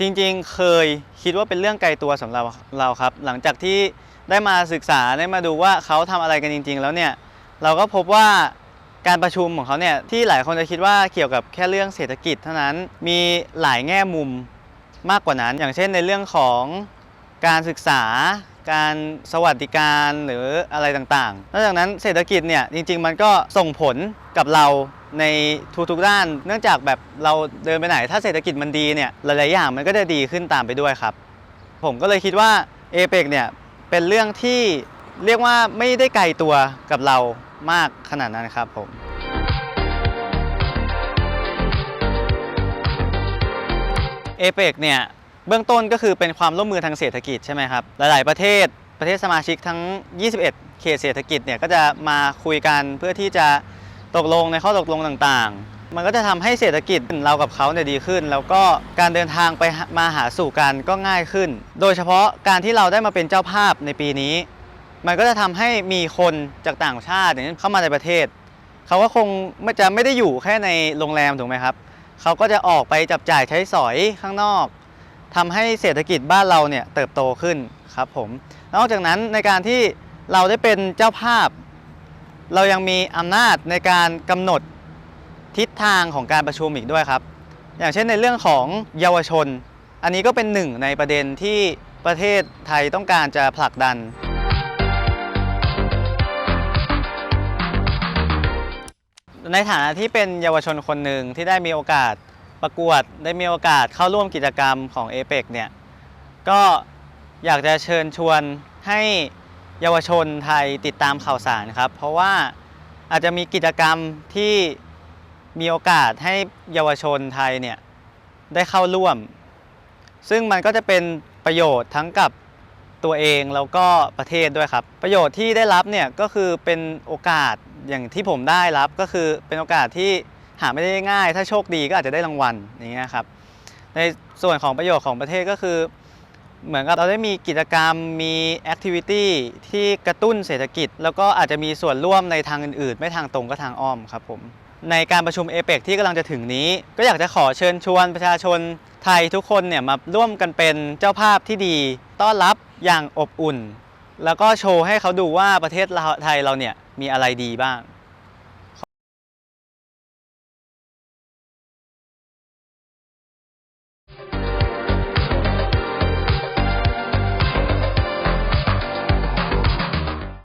จริงๆ เคยคิดว่าเป็นเรื่องไกลตัวสำหรับเราครับ หลังจากที่ได้มาศึกษาได้มาดูว่าเขาทำอะไรกันจริง ๆ แล้วเนี่ยเราก็พบว่าการประชุมของเขาเนี่ยที่หลายคนจะคิดว่าเกี่ยวกับแค่เรื่องเศรษฐกิจเท่านั้นมีหลายแง่มุมมากกว่านั้น อย่างเช่นในเรื่องของการศึกษา การสวัสดิการหรืออะไรต่างๆนอกจากนั้นเศรษฐกิจเนี่ยจริง ๆ มันก็ส่งผลกับเราในทุกๆด้าน เนื่องจากแบบเราเดินไปไหน ถ้าเศรษฐกิจมันดีเนี่ยหลายๆอย่างมันก็จะดีขึ้นตามไปด้วยครับ ผมก็เลยคิดว่าเอเปกเนี่ยเป็นเรื่องที่เรียกว่าไม่ได้ไกลตัวกับเรามากขนาดนั้นครับผมเอเปกเนี่ย เบื้องต้นก็คือเป็นความร่วมมือทางเศรษฐกิจใช่ไหมครับ หลาย ๆ ประเทศประเทศสมาชิกทั้ง 21 เขตเศรษฐกิจเนี่ยก็จะมาคุยกันเพื่อที่จะตกลงในข้อตกลงต่างๆ มันก็จะทำให้เศรษฐกิจเรากับเขาเนี่ยดีขึ้น แล้วก็การเดินทางไปมาหาสู่กันก็ง่ายขึ้น โดยเฉพาะการที่เราได้มาเป็นเจ้าภาพในปีนี้ มันก็จะทำให้มีคนจากต่างชาติอย่างเช่นเข้ามาในประเทศ เขาก็คงจะไม่ได้อยู่แค่ในโรงแรมถูกไหมครับ เขาก็จะออกไปจับจ่ายใช้สอยข้างนอก ทำให้เศรษฐกิจบ้านเราเนี่ยเติบโตขึ้นครับผม นอกจากนั้นในการที่เราได้เป็นเจ้าภาพ เรายังมีอำนาจในการกำหนดทิศทางของการประชุมอีกด้วยครับ อย่างเช่นในเรื่องของเยาวชน อันนี้ก็เป็นหนึ่งในประเด็นที่ประเทศไทยต้องการจะผลักดัน ในฐานะที่เป็นเยาวชนคนหนึ่งที่ได้มีโอกาส ประกวดได้มีโอกาสเข้าร่วมกิจกรรมของ a p e c เนี่ยก็อยากจะเชิญชวนให้เยาวชนไทยติดตามข่าวสารครับ เพราะว่าอาจจะมีกิจกรรมที่มีโอกาสให้เยาวชนไทยเนี่ยได้เข้าร่วม ซึ่งมันก็จะเป็นประโยชน์ทั้งกับตัวเองแล้วก็ประเทศด้วยครับ ประโยชน์ที่ได้รับเนี่ยก็คือเป็นโอกาสอย่างที่ผมได้รับก็คือเป็นโอกาสที่ หาไม่ได้ง่าย ถ้าโชคดีก็อาจจะได้รางวัลอย่างเงี้ยครับในส่วนของประโยชน์ของประเทศก็คือ เหมือนกับเราได้มีกิจกรรมมีแอคทิวิตี้ที่กระตุ้นเศรษฐกิจ แล้วก็อาจจะมีส่วนร่วมในทางอื่น ๆ ไม่ทางตรงก็ทางอ้อมครับผมในการประชุมเอเปกที่กำลังจะถึงนี้ ก็อยากจะขอเชิญชวนประชาชนไทยทุกคนเนี่ยมาร่วมกันเป็นเจ้าภาพที่ดี ต้อนรับอย่างอบอุ่น แล้วก็โชว์ให้เขาดูว่าประเทศเราไทยเราเนี่ยมีอะไรดีบ้าง